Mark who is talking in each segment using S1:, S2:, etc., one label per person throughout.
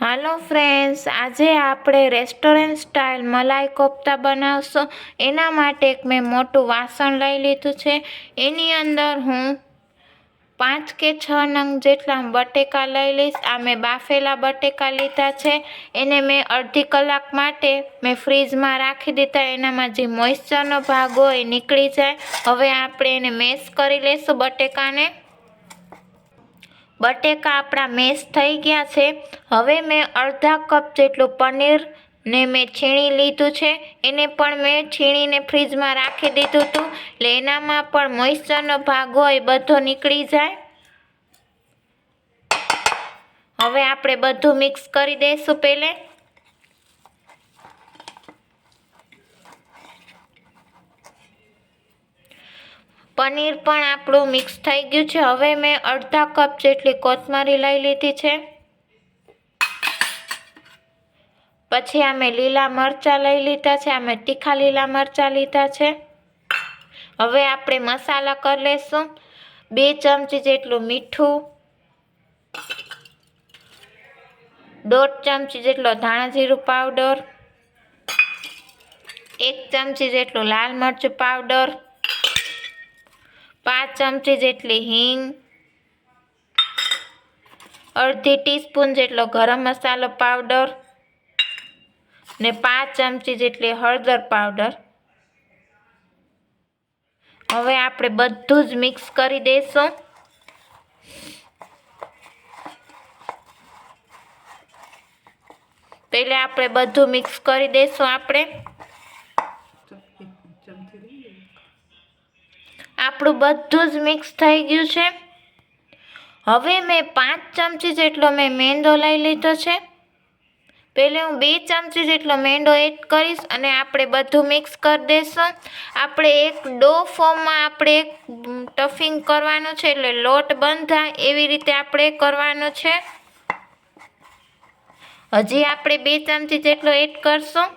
S1: હાલો friends, આજે આપણે restaurant style મલાઈ કોફતા બનાવશું. એના માટે એક મેં મોટું વાસણ લઈ લીધું છે. એની અંદર હું પાંચ કે છ નંગ જેટલા બટેકા લઈ લઈશ. આ મેં બાફેલા બટેકા લીધા છે. એને મેં અડધી કલાક માટે મેં ફ્રીજમાં રાખી દીધા. એનામાં જે મોઇશ્ચરનો ભાગ હોય એ નીકળી જાય. હવે આપણે એને મેશ કરી લઈશું બટેકાને. બટેકા આપણા મેશ થઈ ગયા છે. હવે મેં અડધા કપ જેટલું પનીર ને મેં છીણી લીધું છે. એને પણ મેં છીણીને ફ્રીજમાં રાખી દીધું હતું. એટલે એનામાં પણ મોઇશ્ચરનો ભાગ હોય, બધો નીકળી જાય. હવે આપણે બધું મિક્સ કરી દઈશું પહેલે. પનીર પણ આપણું મિક્સ થઈ ગયું છે. હવે મેં અડધા કપ જેટલી કોથમરી લઈ લીધી છે. પછી આ મેં લીલા મરચાં લઈ લીધા છે. આ મેં તીખા લીલા મરચાં લીધા છે. હવે આપણે મસાલા કરી લઈશું બે ચમચી જેટલું મીઠું. દોઢ ચમચી જેટલો ધાણા જીરું પાવડર એક ચમચી જેટલું લાલ મરચું પાવડર પાંચ ચમચી જેટલી હિંગ, અડધી ટીસ્પૂન જેટલો ગરમ મસાલો પાવડર ને પાંચ ચમચી જેટલી હળદર પાવડર. હવે આપણે બધું જ મિક્સ કરી દઈશું પહેલાં આપણે બધું મિક્સ કરી દઈશું આપણે. આપણું બધું જ મિક્સ થઈ ગયું છે. હવે મેં પાંચ ચમચી જેટલો મેં મેંદો લઈ લીધો છે. પહેલે હું બે ચમચી જેટલો મેંદો એડ કરીશ અને આપણે બધું મિક્સ કરી દઈશું આપણે એક ડો ફોર્મમાં આપણે એક ટફિંગ કરવાનું છે એટલે લોટ બંધ થાય એવી રીતે આપણે કરવાનું છે. હજી આપણે બે ચમચી જેટલો એડ કરશું.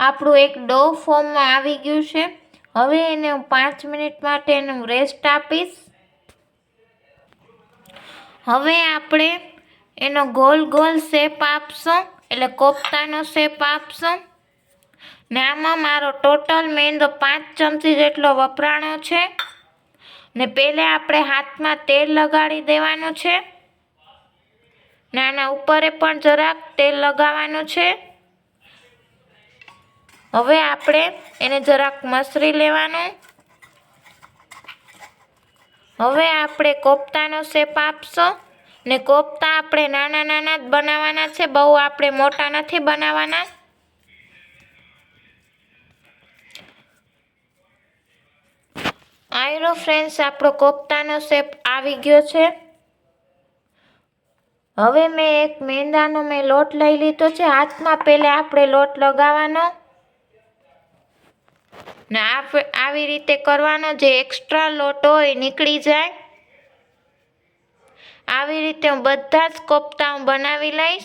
S1: આપણું એક ડો ફોર્મમાં આવી ગયું છે. હવે એને હું પાંચ મિનિટ માટે એનું રેસ્ટ આપીશ. હવે આપણે એનો ગોલ ગોલ શેપ આપશું, એટલે કોફતાનો શેપ આપશું. ને આમાં મારો ટોટલ મેંદો પાંચ ચમચી જેટલો વપરાણો છે. ને પહેલે આપણે હાથમાં તેલ લગાડી દેવાનું છે. ને આના ઉપરે પણ જરાક તેલ લગાવવાનું છે. હવે આપણે એને જરાક મસરી લેવાનું. હવે આપણે કોફતાનો શેપ આપશો. ને કોફતા આપણે નાના નાના જ બનાવવાના છે. બહુ આપણે મોટા નથી બનાવવાના. આયરો ફ્રેન્ડ્સ, આપણો કોફતાનો શેપ આવી ગયો છે. હવે મેં એક મેંદાનો મેં લોટ લઈ લીધો છે. હાથમાં પહેલાં આપણે લોટ લગાવવાનો. ને આવી રીતે કરવાનો જે એક્સ્ટ્રા લોટ હોય નીકળી જાય. આવી રીતે હું બધા જ કોફતા હું બનાવી લઈશ.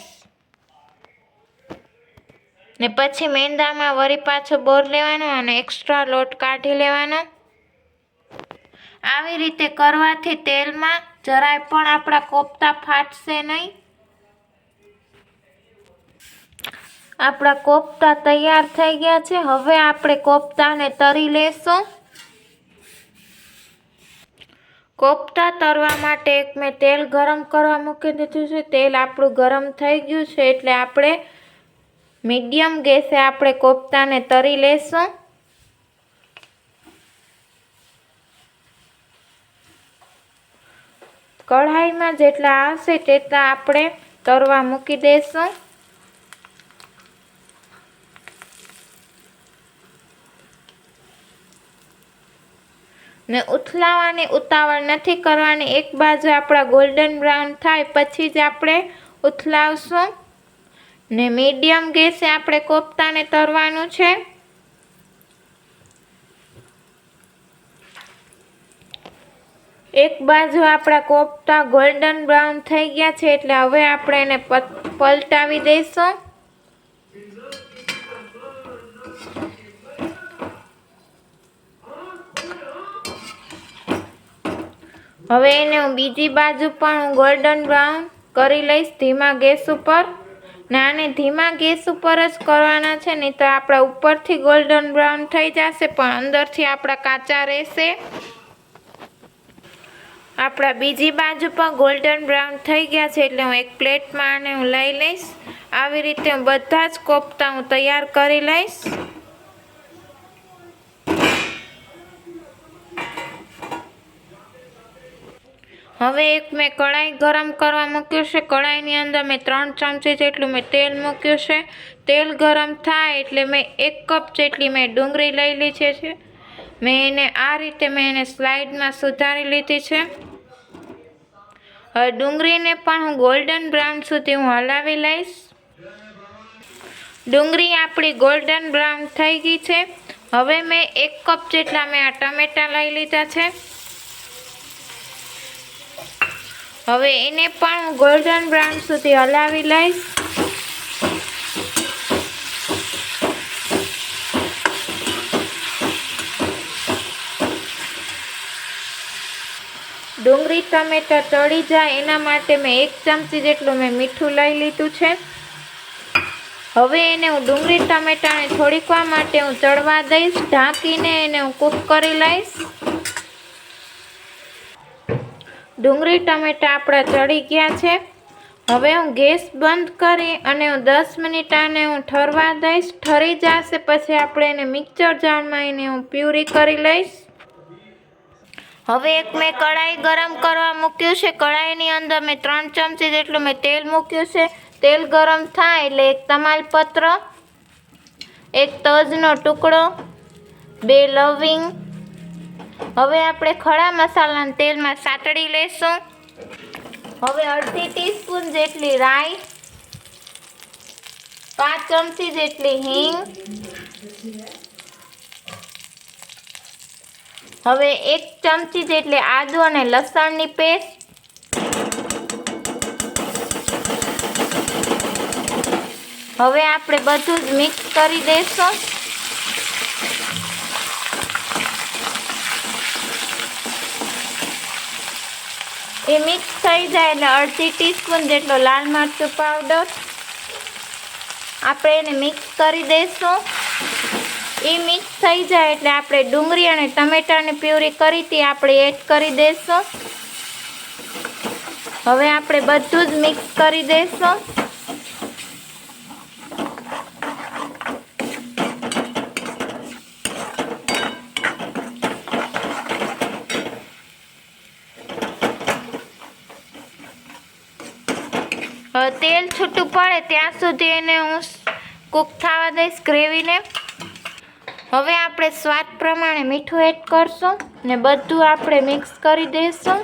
S1: ને પછી મેંદામાં વરી પાછો બોર લેવાનો અને એક્સ્ટ્રા લોટ કાઢી લેવાનો. આવી રીતે કરવાથી તેલમાં જરાય પણ આપણા કોફતા ફાટશે નહીં. આપણા કોફતા તૈયાર થઈ ગયા છે. હવે આપણે કોફતાને તરી લેશું. કોફતા તરવા માટે એક મેં તેલ ગરમ કરવા મૂકી દીધું છે. તેલ આપણું ગરમ થઈ ગયું છે એટલે આપણે મીડિયમ ગેસે આપણે કોફતાને તરી લેશું. કઢાઈમાં જેટલા આવશે તેટલા આપણે તરવા મૂકી દઈશું ને ઉથલાવાની ઉતાવળ નથી કરવાની. એક બાજુ આપણા ગોલ્ડન બ્રાઉન થાય, પછી જ આપણે ઉથલાવશું. ને મીડિયમ ગેસે આપણે કોફતાને તરવાનું છે. એક બાજુ આપણા કોફતા ગોલ્ડન બ્રાઉન થઈ ગયા છે, એટલે હવે આપણે એને પલટાવી દઈશું. હવે એને હું બીજી બાજુ પણ હું ગોલ્ડન બ્રાઉન કરી લઈશ ધીમા ગેસ ઉપર. ને આને ધીમા ગેસ ઉપર જ કરવાના છે, નહીં તો આપણા ઉપરથી ગોલ્ડન બ્રાઉન થઈ જશે, પણ અંદરથી આપણા કાચા રહેશે. આપણા બીજી બાજુ પણ ગોલ્ડન બ્રાઉન થઈ ગયા છે, એટલે હું એક પ્લેટમાં આને હું લઈ લઈશ. આવી રીતે હું બધા જ કોફતા હું તૈયાર કરી લઈશ. હવે એક મેં કઢાઈ ગરમ કરવા મૂક્યું છે. કઢાઈની અંદર મેં ત્રણ ચમચી જેટલું મેં તેલ મૂક્યું છે. તેલ ગરમ થાય એટલે મેં એક કપ જેટલી મેં ડુંગળી લઈ લીધી છે. મેં એને આ રીતે મેં એને સ્લાઇડમાં સુધારી લીધી છે. હવે ડુંગળીને પણ હું ગોલ્ડન બ્રાઉન સુધી હું હલાવી લઈશ. ડુંગળી આપણી ગોલ્ડન બ્રાઉન થઈ ગઈ છે. હવે મેં એક કપ જેટલા મેં આ ટમેટાં લઈ લીધા છે. હવે એને પણ હું ગોલ્ડન બ્રાઉન સુધી હલાવી લઈશ. ડુંગળી, ટમેટા ચડી જાય, એના માટે મેં એક ચમચી જેટલું મેં મીઠું લઈ લીધું છે. હવે એને હું ડુંગળી, ટમેટાને થોડીક માટે હું ચડવા દઈશ. ઢાંકીને એને હું કૂક કરી લઈશ. ડુંગળી ટમેટા આપણા ચડી ગયા છે. હવે હું ગેસ બંધ કરી અને હું દસ મિનિટ આને હું ઠરવા દઈશ. ઠરી જશે પછી આપણે એને મિક્સર જારમાં એને હું પ્યુરી કરી લઈશ. હવે એક મેં કઢાઈ ગરમ કરવા મૂક્યું છે. કઢાઈની અંદર મેં ત્રણ ચમચી જેટલું મેં તેલ મૂક્યું છે. તેલ ગરમ થાય એટલે એક તમાલપત્ર, એક તજનો ટુકડો, બે લવિંગ હવે આપણે ખડા મસાલાના તેલમાં સાતડી લેશું. હવે અડધી ટીસ્પૂન જેટલી રાઈ, પાંચ ચમચી જેટલી હિંગ, હવે એક ચમચી જેટલી આદુ અને લસણની પેસ્ટ, હવે આપણે બધું જ મિક્સ કરી દઈશું એ મિક્સ થઈ જાય એટલે અડધી ટીસ્પૂન જેટલો લાલ મરચું પાવડર આપણે એને મિક્સ કરી દઈશું. એ મિક્સ થઈ જાય એટલે આપણે ડુંગળી અને ટમેટાની પ્યુરી કરી હતી આપણે એડ કરી દઈશું. હવે આપણે બધું જ મિક્સ કરી દઈશું. તેલ છૂટું પડે ત્યાં સુધી એને હું કૂક થવા દઈશ ગ્રેવીને. હવે આપણે સ્વાદ પ્રમાણે મીઠું એડ કરશું ને બધું આપણે મિક્સ કરી દઈશું.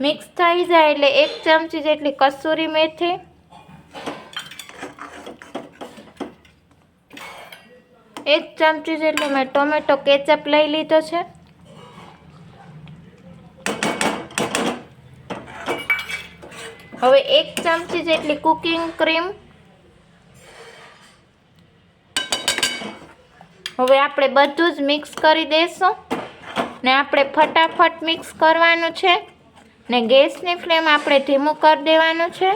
S1: મિક્સ થઈ જાય એટલે એક ચમચી જેટલી કસૂરી મેથી. એક ચમચી જેટલું મેં ટોમેટો કેચઅપ લઈ લીધો છે. હવે એક ચમચી જેટલી કુકિંગ ક્રીમ હવે આપણે બધું જ મિક્સ કરી દઈશું ને આપણે ફટાફટ મિક્સ કરવાનું છે. ને ગેસની ફ્લેમ આપણે ધીમું કરી દેવાનું છે.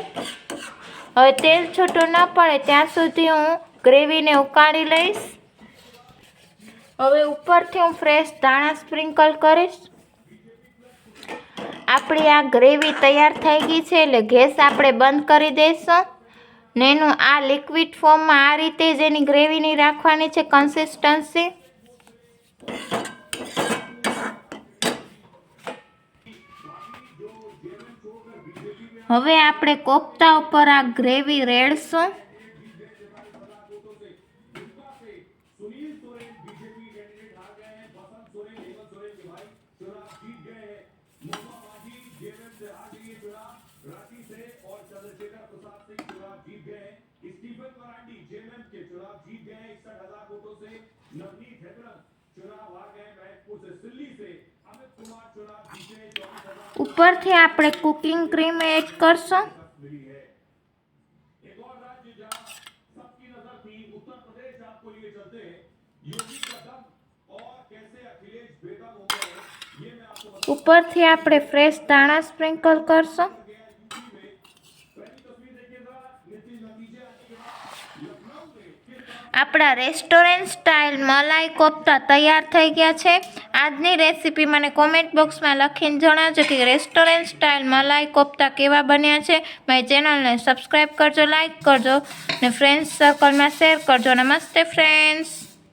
S1: હવે તેલ છૂટું ન પડે ત્યાં સુધી હું ગ્રેવીને ઉકાળી લઈશ. હવે ઉપરથી હું ફ્રેશ ધાણા સ્પ્રિંકલ કરીશ. આપણી આ ગ્રેવી તૈયાર થઈ ગઈ છે એટલે ગેસ આપણે બંધ કરી દઈશું. ને એનું આ લિક્વિડ ફોર્મમાં આ રીતે જ એની ગ્રેવીની રાખવાની છે કન્સિસ્ટન્સી હવે આપણે કોફતા ઉપર આ ગ્રેવી રેડશું. ઉપરથી આપણે કુકિંગ ક્રીમ એડ કરશું. ઉપરથી આપણે ફ્રેશ દાણા સ્પ્રિંકલ કરશું. આપણા રેસ્ટોરન્ટ સ્ટાઇલ મલાઈ કોફતા તૈયાર થઈ ગયા છે. આજની રેસીપી મને કોમેન્ટ બોક્સમાં લખીને જણાવજો કે રેસ્ટોરન્ટ સ્ટાઇલ મલાઈ કોફતા કેવા બન્યા છે. મારી ચેનલને સબસ્ક્રાઈબ કરજો લાઇક કરજો, ને ફ્રેન્ડ્સ સર્કલમાં શેર કરજો. નમસ્તે ફ્રેન્ડ્સ